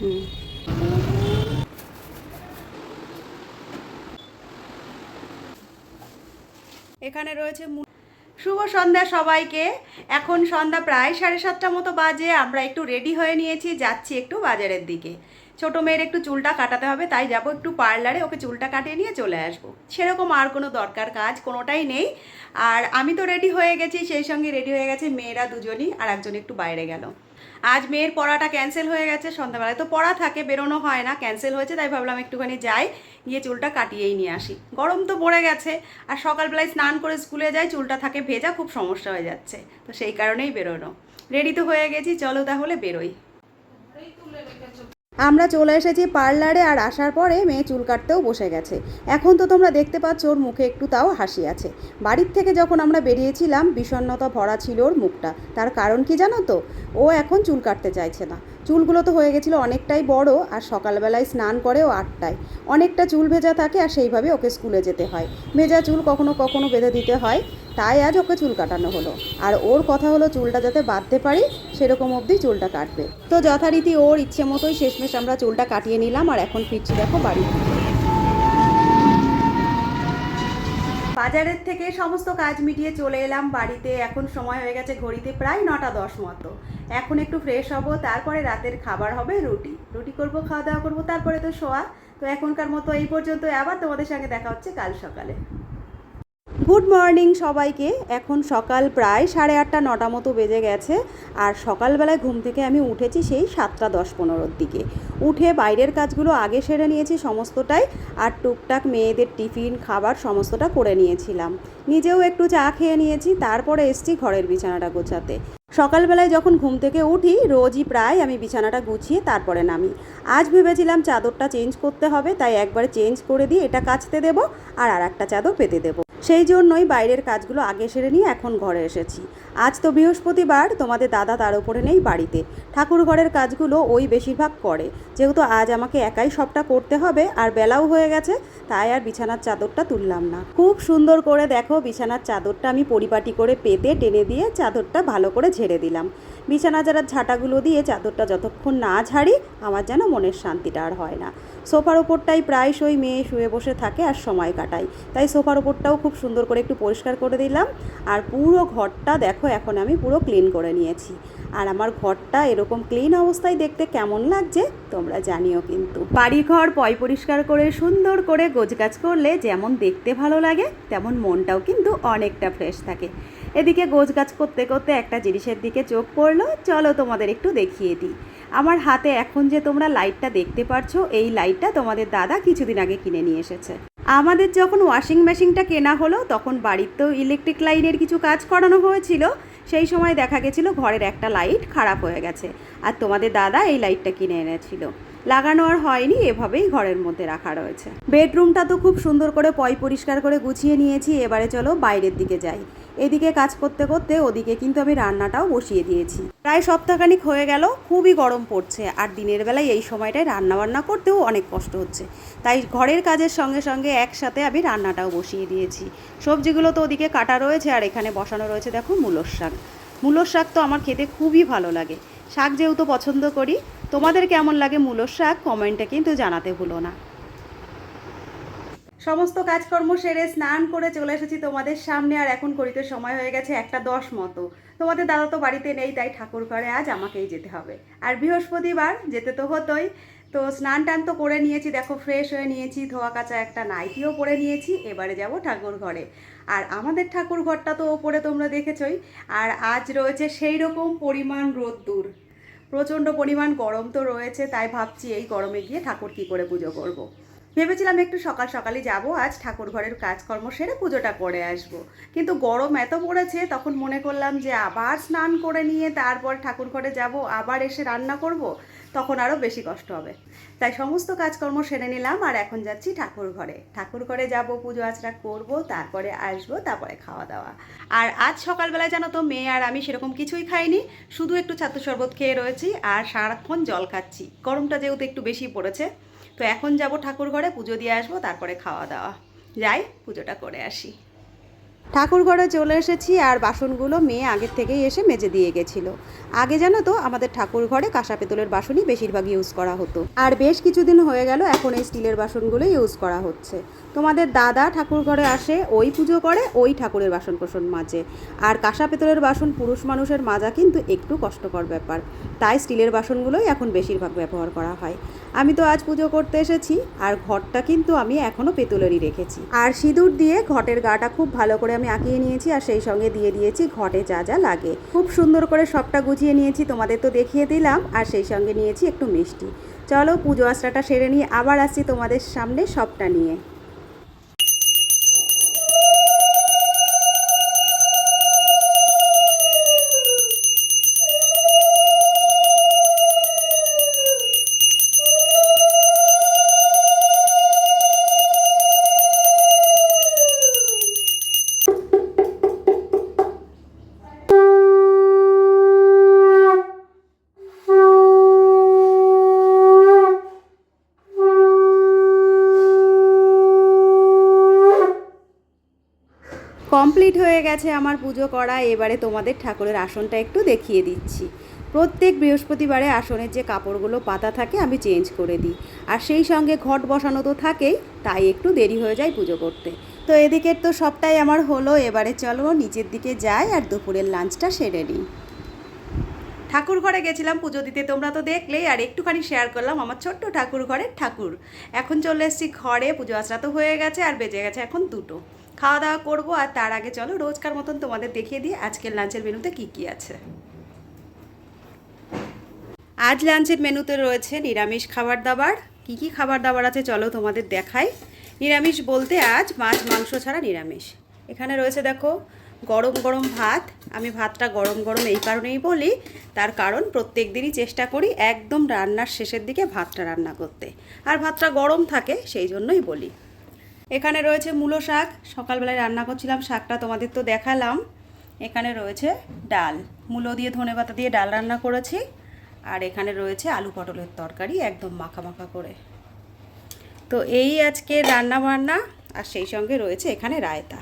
এখানে রয়েছে শুভ সন্ধ্যা সবাইকে। এখন সন্ধ্যা প্রায় সাড়ে সাতটা মতো বাজে। আমরা একটু রেডি হয়ে নিয়েছি, যাচ্ছি একটু বাজারের দিকে। ছোট মেয়ের একটু চুলটা কাটাতে হবে, তাই যাব একটু পার্লারে। ওকে চুলটা কাটিয়ে নিয়ে চলে আসব। সেরকম আর কোনো দরকার কাজ কোনোটাই নেই। আর আমি তো রেডি হয়ে গেছি, সেই সঙ্গে রেডি হয়ে গেছে মেয়েরা দুজনই, আর একজন একটু বাইরে গেল। আজ মেয়ের পড়াটা ক্যান্সেল হয়ে গেছে সন্ধ্যাবেলায়। তো পড়া থাকে, বেরোনো হয় না ক্যান্সেল হয়েছে, তাই ভাবলাম একটুখানি যাই, গিয়ে চুলটা কাটিয়েই নিয়ে আসি। গরম তো পড়ে গেছে, আর সকালবেলায় স্নান করে স্কুলে যাই, চুলটা থাকে ভেজা, খুব সমস্যা হয়ে যাচ্ছে। তো সেই কারণেই বেরোনো। রেডি তো হয়ে গেছি, চলো তাহলে বেরোই। আমরা চলে এসেছি পার্লারে আর আসার পরে মেয়ে চুল কাটতেও বসে গেছে। এখন তো তোমরা দেখতে পাচ্ছ ওর মুখে একটু তাও হাসি আছে। বাড়ির থেকে যখন আমরা বেরিয়েছিলাম, বিষণ্ণতা ভরা ছিল ওর মুখটা। তার কারণ কি জানো তো? ও এখন চুল কাটতে চাইছে না। চুলগুলো তো হয়ে গেছিল অনেকটাই বড় আর সকালবেলায় স্নান করে ও আটটায়। অনেকটা চুল ভেজা থাকে আর সেইভাবে ওকে স্কুলে যেতে হয়। ভেজা চুল কখনো কখনো বেঁধে দিতে হয়, তাই আজ ওকে চুল কাটানো হলো। আর ওর কথা হলো চুলটা যাতে বাঁধতে পারি, সেরকম অবধি চুলটা কাটবে। তো যথারীতি ওর ইচ্ছে মতোই শেষমেশ আমরা চুলটা কাটিয়ে নিলাম আর এখন ফিরছি দেখো বাড়ি। বাজারের থেকে সমস্ত কাজ মিটিয়ে চলে এলাম বাড়িতে। এখন সময় হয়ে গেছে ঘড়িতে প্রায় নটা দশ মতো। এখন একটু ফ্রেশ হব, তারপরে রাতের খাবার হবে রুটি। রুটি করব, খাওয়া দাওয়া করব, তারপরে তো শোয়া। তো এখনকার মতো এই পর্যন্ত আবার তোমাদের সঙ্গে দেখা হচ্ছে কাল সকালে। গুড মর্নিং সবাইকে। এখন সকাল প্রায় সাড়ে আটটা, নটা মতো বেজে গেছে। আর সকালবেলায় ঘুম থেকে আমি উঠেছি সেই সাতটা দশ পনেরোর দিকে। উঠে বাইরের কাজগুলো আগে সেরে নিয়েছি সমস্তটাই আর টুকটাক মেয়েদের টিফিন, খাবার সমস্তটা করে নিয়েছিলাম। নিজেও একটু চা খেয়ে নিয়েছি, তারপরে এসছি ঘরের বিছানাটা গোছাতে। সকালবেলায় যখন ঘুম থেকে উঠি, রোজই প্রায় আমি বিছানাটা গুছিয়ে তারপরে নামি। আজ ভেবেছিলাম চাদরটা চেঞ্জ করতে হবে, তাই একবার চেঞ্জ করে দিয়ে এটা কাচতে দেবো আর আর একটা চাদর পেতে দেবো। সেই জন্যই বাইরের কাজগুলো আগে সেরে নিয়ে এখন ঘরে এসেছি। আজ তো বৃহস্পতিবার, তোমাদের দাদা তার উপরে নেই বাড়িতে। ঠাকুর ঘরের কাজগুলো ওই বেশিরভাগ করে। যেহেতু আজ আমাকে একাই সবটা করতে হবে, আর বেলাও হয়ে গেছে, তাই আর বিছানার চাদরটা তুললাম না। খুব সুন্দর করে দেখো, বিছানার চাদরটা আমি পরিপাটি করে পেতে, টেনে দিয়ে চাদরটা ভালো করে ঝেড়ে দিলাম। বিছানা যারা ঝাঁটাগুলো দিয়ে চাদরটা যতক্ষণ না ঝাড়ি, আমার যেন মনের শান্তিটা আর হয় না। সোফার ওপরটাই প্রায়শই মেয়ে শুয়ে বসে থাকে আর সময় কাটাই তাই সোফার ওপরটাও খুব সুন্দর করে একটু পরিষ্কার করে দিলাম। আর পুরো ঘরটা দেখো, এখন আমি পুরো ক্লিন করে নিয়েছি। আর আমার ঘরটা এরকম ক্লিন অবস্থায় দেখতে কেমন লাগছে, তোমরা জানিও কিন্তু। বাড়ি ঘর পয় পরিষ্কার করে, সুন্দর করে গোছগাছ করলে যেমন দেখতে ভালো লাগে, তেমন মনটাও কিন্তু অনেকটা ফ্রেশ থাকে। এদিকে গোছগাছ করতে করতে একটা জিনিসের দিকে চোখ পড়ল, চলো তোমাদের একটু দেখিয়ে দিই। আমার হাতে এখন যে তোমরা লাইটটা দেখতে পারছ, এই লাইটটা তোমাদের দাদা কিছুদিন আগে কিনে নিয়ে এসেছে। আমাদের যখন ওয়াশিং মেশিনটা কেনা হলো, তখন বাড়ির তো ইলেকট্রিক লাইনের কিছু কাজ করানো হয়েছিল। সেই সময় দেখা গেছিল ঘরের একটা লাইট খারাপ হয়ে গেছে। আর তোমাদের দাদা এই লাইটটা কিনে এনেছিল। লাগানো আর হয়নি, এভাবেই ঘরের মধ্যে রাখা রয়েছে। বেডরুমটা তো খুব সুন্দর করে পয় পরিষ্কার করে গুছিয়ে নিয়েছি, এবারে চলো বাইরের দিকে যাই। এদিকে কাজ করতে করতে ওদিকে কিন্তু আমি রান্নাটাও বসিয়ে দিয়েছি। প্রায় সপ্তাহখানিক হয়ে গেল, খুবই গরম পড়ছে, আর দিনের বেলায় এই সময়টায় রান্না বান্না করতেও অনেক কষ্ট হচ্ছে। তাই ঘরের কাজের সঙ্গে সঙ্গে একসাথে আমি রান্নাটাও বসিয়ে দিয়েছি। সবজিগুলো তো ওদিকে কাটা রয়েছে, আর এখানে বসানো রয়েছে দেখো মূলোর শাক মূলোর শাক তো আমার খেতে খুবই ভালো লাগে। শাক যেহেতু পছন্দ করি তোমাদের কেমন লাগে মূলোর শাক, কমেন্টে কিন্তু জানাতে ভুলো না। সমস্ত কাজকর্ম সেরে স্নান করে চলে এসেছি তোমাদের সামনে, আর এখন করিতে সময় হয়ে গেছে একটা দশ মতো। তোমাদের দাদা তো বাড়িতে নেই, তাই ঠাকুর ঘরে আজ আমাকেই যেতে হবে। আর বৃহস্পতিবার যেতে তো হতোই। তো স্নান টান তো করে নিয়েছি, দেখো ফ্রেশ হয়ে নিয়েছি, ধোয়া কাচা একটা নাইটিও পরে নিয়েছি, এবারে যাব ঠাকুর ঘরে। আর আমাদের ঠাকুর ঘরটা তো ওপরে তোমরা দেখেছই, আর আজ রয়েছে সেই রকম পরিমাণ রোদ্দুর। প্রচণ্ড পরিমাণ গরম তো রয়েছে, তাই ভাবছি এই গরমে গিয়ে ঠাকুর কী করে পুজো করব। ভেবেছিলাম একটু সকাল সকালে যাব, আজ ঠাকুর ঘরের কাজকর্ম সেরে পুজোটা করে আসব। কিন্তু গরম এত পড়েছে, তখন মনে করলাম যে আবার স্নান করে নিয়ে তারপর ঠাকুর ঘরে যাব, আবার এসে রান্না করব। তখন আরও বেশি কষ্ট হবে। তাই সমস্ত কাজকর্ম সেরে নিলাম আর এখন যাচ্ছি ঠাকুর ঘরে। ঠাকুর ঘরে যাব, পুজো আচরা করব, তারপরে আসব, তারপরে খাওয়া দাওয়া। আর আজ সকালবেলায় জানো তো, মেয়ে আর আমি সেরকম কিছুই খাইনি, শুধু একটু ছাত্র শরবত খেয়ে রয়েছি আর সারাক্ষণ জল খাচ্ছি। গরমটা যেহেতু একটু বেশি পড়েছে, তো এখন যাব ঠাকুর ঘরে, পুজো দিয়ে আসব, তারপরে খাওয়া দাওয়া। যাই, পুজোটা করে আসি। ঠাকুর ঘরে চলে এসেছি আর বাসনগুলো মেয়ে আগের থেকেই এসে মেজে দিয়ে গেছিল। আগে জানো তো, আমাদের ঠাকুর ঘরে কাঁসা পেতলের বাসনই বেশিরভাগ ইউজ করা হতো। আর বেশ কিছুদিন হয়ে গেল, এখন এই স্টিলের বাসনগুলো ইউজ করা হচ্ছে। তোমাদের দাদা ঠাকুর ঘরে আসে, ওই পুজো করে, ওই ঠাকুরের বাসন কোসন মাজে। আর কাঁসা পেতলের বাসন পুরুষ মানুষের মাজা কিন্তু একটু কষ্টকর ব্যাপার। তাই স্টিলের বাসনগুলোই এখন বেশিরভাগ ব্যবহার করা হয়। আমি তো আজ পুজো করতে এসেছি, আর ঘরটা কিন্তু আমি এখনও পেতলেরই রেখেছি। আর সিঁদুর দিয়ে ঘটের গাটা খুব ভালো করে আমি আঁকিয়ে নিয়েছি আর সেই সঙ্গে দিয়ে দিয়েছি ঘটে যা যা লাগে। খুব সুন্দর করে সবটা গুছিয়ে নিয়েছি, তোমাদের তো দেখিয়ে দিলাম। আর সেই সঙ্গে নিয়েছি একটু মিষ্টি। চলো পুজো আশ্রাটা সেরে নিয়ে আবার আসছি তোমাদের সামনে সবটা নিয়ে। কমপ্লিট হয়ে গেছে আমার পুজো করা। এবারে তোমাদের ঠাকুরের আসনটা একটু দেখিয়ে দিচ্ছি। প্রত্যেক বৃহস্পতিবারে আসনের যে কাপড়গুলো, পাতা থাকে, আমি চেঞ্জ করে দিই। আর সেই সঙ্গে ঘট বসানো তো থাকেই, তাই একটু দেরি হয়ে যায় পুজো করতে। তো এদিকের তো সবটাই আমার হলো। এবারে চলো নিচের দিকে যাই আর দুপুরের লাঞ্চটা সেরে নিই। ঠাকুর ঘরে গেছিলাম পুজো দিতে, তোমরা তো দেখলেই। আর একটুখানি শেয়ার করলাম আমার ছোট্ট ঠাকুর ঘরের ঠাকুর। এখন চলে এসেছি ঘরে, পুজো আচরা তো হয়ে গেছে আর বেজে গেছে এখন দুটো। খাওয়া দাওয়া করব আর তার আগে চলো রোজকার মতন তোমাদের দেখিয়ে দিই আজকের লাঞ্চের মেনুতে কি কি আছে। আজ লাঞ্চের মেনুতে রয়েছে নিরামিষ খাবার দাবার। কি কি খাবার দাবার আছে চলো তোমাদের দেখাই। নিরামিষ বলতে আজ মাছ, মাংস ছাড়া নিরামিষ। এখানে রয়েছে দেখো গরম গরম ভাত। আমি ভাতটা গরম গরম এই কারণেই বলি, তার কারণ প্রত্যেক দিনই চেষ্টা করি একদম রান্নার শেষের দিকে ভাতটা রান্না করতে। আর ভাতটা গরম থাকে সেই জন্যই বলি। এখানে রয়েছে মূলো শাক। সকালবেলায় রান্না করছিলাম শাকটা, তোমাদের তো দেখালাম। এখানে রয়েছে ডাল। মূলো দিয়ে ধনে পাতা দিয়ে ডাল রান্না করেছি। আর এখানে রয়েছে আলু পটলের তরকারি, একদম মাখা মাখা করে। তো এই আজকে রান্না বান্না, আর সেই সঙ্গে রয়েছে এখানে রায়তা।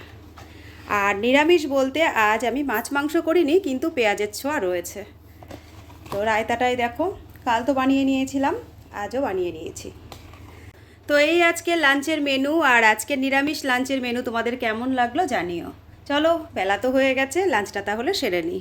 আর নিরামিষ বলতে আজ আমি মাছ মাংস করিনি, কিন্তু পেঁয়াজের ছোঁয়া রয়েছে। তো রায়তাটাই দেখো, কাল তো বানিয়ে নিয়েছিলাম, আজও বানিয়ে নিয়েছি। তো এই আজকে লাঞ্চের মেনু আর আজকে নিরামিষ লাঞ্চের মেনু তোমাদের কেমন লাগল জানিও। চলো, বেলা তো হয়ে গেছে, লাঞ্চটা তাহলে সেরে নিই